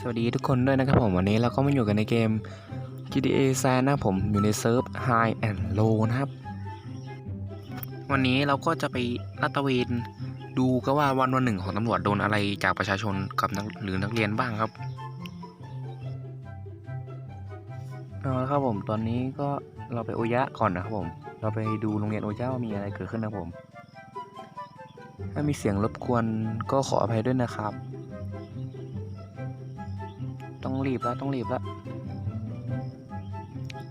สวัสดีทุกคนด้วยนะครับผมวันนี้เราก็มาอยู่กันในเกม GTA San นะผมอยู่ในเซิร์ฟ High and Low นะครับ วันนี้เราก็จะไปลาดตระเวนดูก็ว่าวันวันหนึ่งของตำรวจโดนอะไรจากประชาชนกับนักหรือนักเรียนบ้างครับเอาละครับผมตอนนี้ก็เราไปโอยะก่อนนะครับผม เราไปดูโรงเรียนโอยะว่ามีอะไรเกิดขึ้นนะครับผม ถ้ามีเสียงรบกวนก็ขออภัยด้วยนะครับ ต้องรีบแล้วต้องรีบแล้ว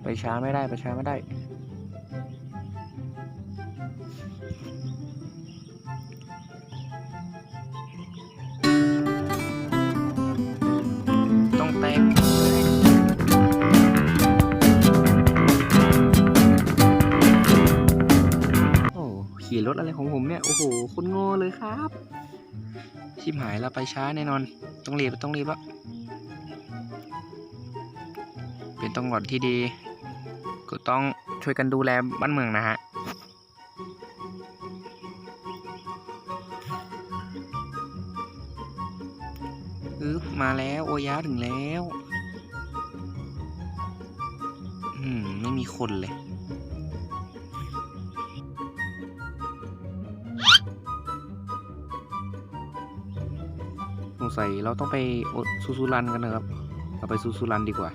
ไปช้าไม่ได้ไปช้าไม่ได้ ต้องแตกโอ้ขี่รถอะไรของผมเนี่ย โอ้โหคนโง่เลยครับชิมหายแล้วไปช้าแน่นอน ต้องรีบต้องรีบแล้ว เป็นตำรวจที่ดี ก็ต้องช่วยกันดูแลบ้านเมืองนะฮะอึ๊บมาแล้วโอยะถึงแล้วอืมไม่มีคนเลยสงสัยเราต้องไปซูซูรันกันนะครับ เราไปซูซูรันดีกว่า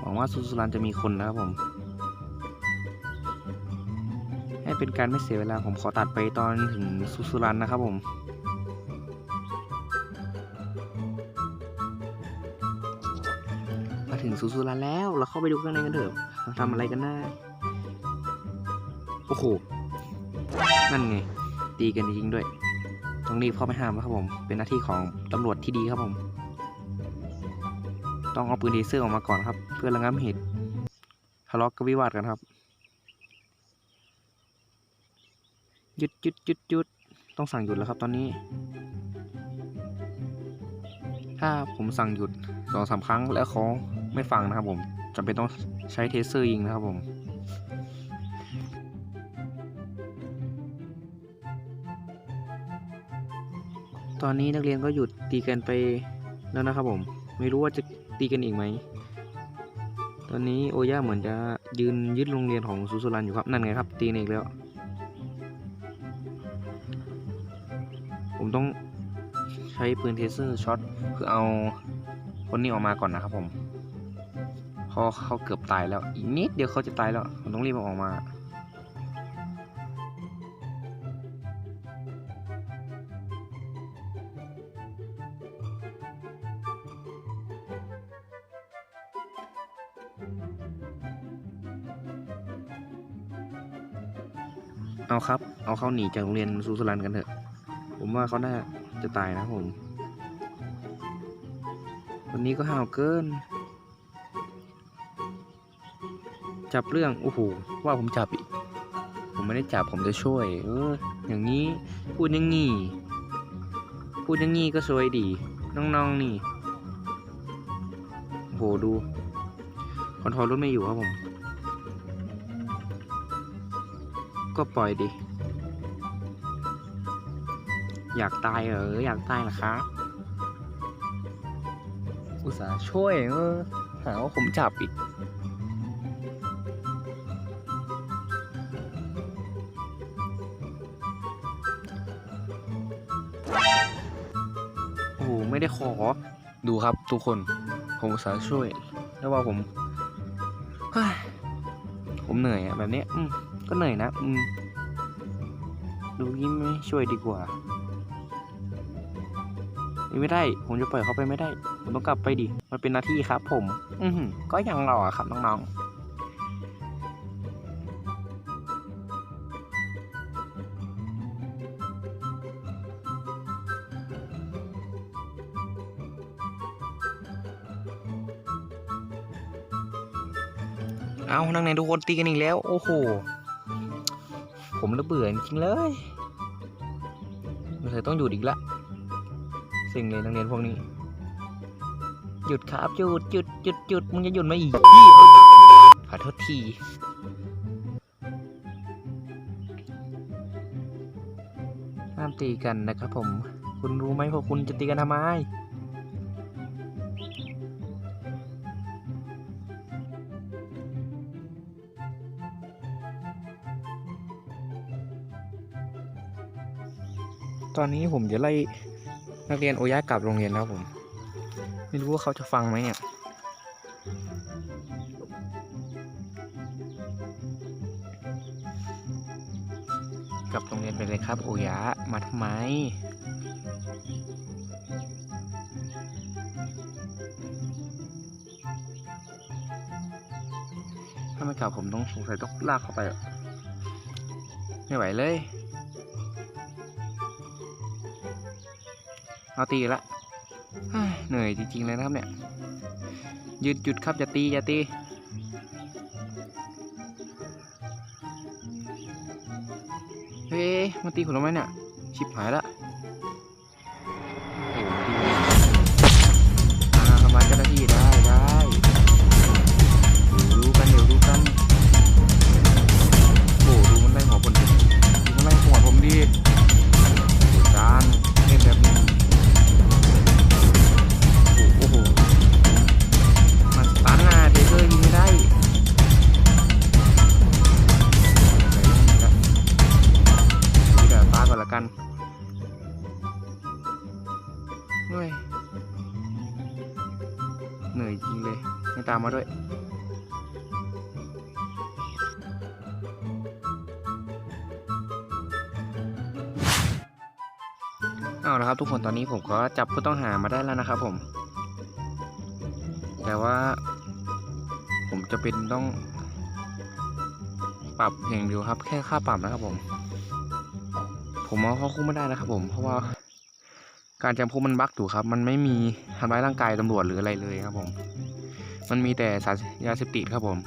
หวังว่าซูซูรันจะมีคนนะครับผม ให้เป็นการไม่เสียเวลาผมขอตัดไปตอนถึงซูซูรันนะครับผมมาถึงซูซูรันแล้วเราเข้าไปดูข้างในกันเถอะทำอะไรกันนะโอ้โหนั่นไงตีกันจริงด้วยต้องรีบเข้าไปห้ามนะครับผม เป็นหน้าที่ของตำรวจที่ดีครับผม ต้องเอาปืนเลเซอร์ออกมาก่อนครับ เพื่อระงับเหตุทะเลาะกับวิวาทกันครับหยุดหยุดหยุดหยุดต้องสั่งหยุดแล้วครับตอนนี้ ถ้าผมสั่งหยุดสองสามครั้งแล้วเขาไม่ฟังนะครับผมจำเป็นต้องใช้เทเซอร์ยิงนะครับผมตอนนี้นักเรียนก็หยุดตีกันไปแล้วนะครับผม ไม่รู้ว่าจะ ตีกันอีกไหม ตอนนี้โอย่าเหมือนจะยืนยึดโรงเรียนของซูซูรันอยู่ครับ นั่นไงครับ ตีนอีกแล้ว ผมต้องใช้ปืนเทเซอร์ช็อตเพื่อเอาคนนี้ออกมาก่อนนะครับผมพราะเขาเกือบตายแล้ว อีกนิดเดียวเขาจะตายแล้ว ผมต้องรีบเอาออกมา เอาครับ เอาเขาหนีจากโรงเรียนซูซูรันกันเถอะ ผมว่าเขาน่าจะตายนะผม วันนี้ก็ห้าวเกิน จับเรื่อง โอ้โห ว่าผมจับอีก ผมไม่ได้จับผมจะช่วย เออ อย่างนี้พูดอย่างงี้ พูดอย่างงี้ก็สวยดี น้องๆนี่โอ้โหดู คอนโทรลรถไม่อยู่ครับผม ก็ปล่อยดิ อยากตายเหรอ อยากตายเหรอครับอุตส่าห์ช่วยเออหาว่าผมจับอีก โอ้โหไม่ได้ขอ ดูครับทุกคน ผมอุตส่าห์ช่วย แล้วว่าผม เฮ้ย ผมเหนื่อยอะแบบนี้อืม ก็เหนื่อยนะ อืม ดูยิ่งไม่ช่วยดีกว่าไม่ได้ ผมจะปล่อยเขาไปไม่ได้ ผมต้องกลับไปดิ มันเป็นหน้าที่ครับ ผม อือก็ยังรอครับน้องๆเอานังในทุกคนตีกันอีกแล้ว โอ้โห ผมระเบื่อจริงเลยไม่เคยต้องหยุดอีกละสิ่งเลยนักเรียนพวกนี้ หยุดครับหยุดหยุดหยุดหยุดมึงจะหยุดไหมอีกพี่ขอโทษทีห้ามตีกันนะครับผม คุณรู้ไหมพวกคุณจะตีกันทำไม ตอนนี้ผมจะไล่นักเรียนโอยะกลับโรงเรียนแล้วผม ไม่รู้ว่าเขาจะฟังไหมเนี่ยกลับโรงเรียนไปเลยครับ โอยะมาทำไมถ้าไม่กลับผมต้องสงสัยต้องลากเข้าไป ไม่ไหวเลย เอาตีละเฮ้ยเหนื่อยจริงๆเลยนะครับเนี่ยหยุดหยุดครับอย่าตีอย่าตีเฮ้ยมาตีผมทำไมเนี่ยชิบหายละามมาด้วยเอาละครับทุกคนตอนนี้ผมก็จับผู้ต้องหามาได้แล้วนะครับผม แต่ว่า ผมจะเป็นต้อง ปรับอย่างเดียวครับ แค่ค่าปรับนะครับผม ผมเอาเข้าคุกไม่ได้นะครับผมเพราะว่า การจำคุกมันบั๊กอยู่ครับ มันไม่มีทำร้ายร่างกายตำรวจหรืออะไรเลยครับผม มันมีแต่สารยาเสพติดครับผม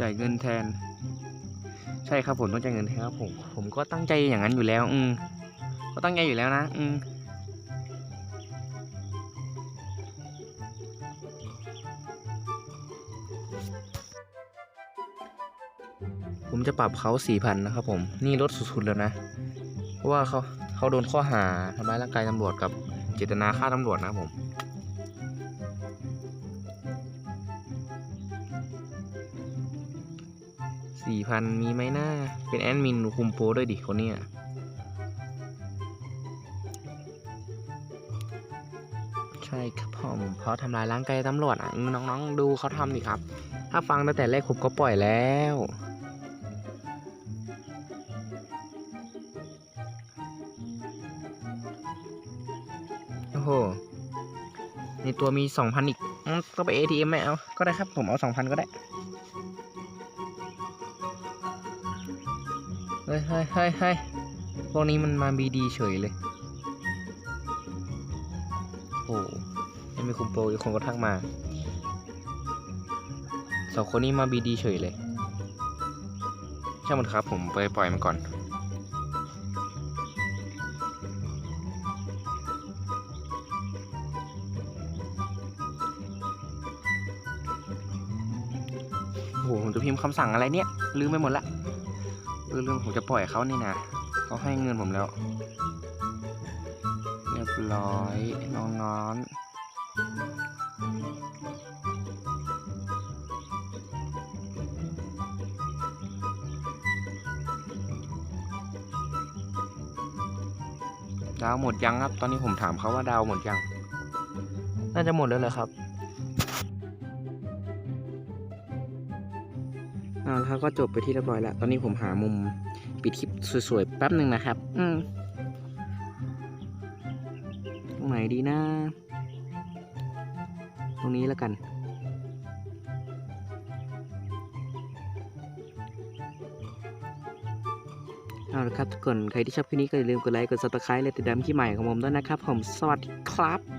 จ่ายเงินแทน ใช่ครับผมต้องจ่ายเงินแทนครับผม ผมก็ตั้งใจอย่างนั้นอยู่แล้ว อืมก็ตั้งใจอยู่แล้วนะ อืมผมจะปรับเขาสี่พันนะครับผม นี่ลดสุดๆแล้วนะ เพราะว่าเขาเขาโดนข้อหาทำร้ายร่างกายตำรวจกับ เจตนาฆ่าตำรวจนะผม สี่พันมีไหมหน้า เป็นแอดมินคุมโปรด้วยดิคนเนี้ยใช่ครับผมเพราะทำลายร่างกายตำรวจอะน้องๆดูเขาทำดิครับ ถ้าฟังตั้งแต่แรกผมก็ปล่อยแล้ว โห ในตัวมีสองพันอีกก็ไป ATM ไม่เอา ก็ได้ครับ ผมเอาสองพันก็ได้ เฮ้ยเฮ้ยเฮ้ยเฮ้ยพวกนี้มันมาบีดีเฉยเลย โอ้ยังมีคุมโปรอีกคนก็ทักมา สองคนนี้มาบีดีเฉยเลย ช่างมันครับผมไปปล่อยมันก่อน จะพิมพ์คำสั่งอะไรเนี่ยลืมไปหมดละเออเรื่องผมจะปล่อยเขานี่นะเขาให้เงินผมแล้ว เรียบร้อยน้องนอนดาวหมดยังครับ ตอนนี้ผมถามเขาว่าดาวหมดยัง น่าจะหมดแล้วเหรอครับ อาและครับก็จบไปที่เรียบร้อยแล้ว ตอนนี้ผมหามุมปิดคลิปสวยๆแป๊บหนึ่งนะครับ อืมตรงไหนดีนะ ตรงนี้แล้วกัน เอาละครับทุกคน ใครที่ชอบคลิปนี้ก็อย่าลืมกดไลค์ กด subscribe และติดตามคลิปใหม่ของผมด้วยนะครับ ผม สวัสดีครับ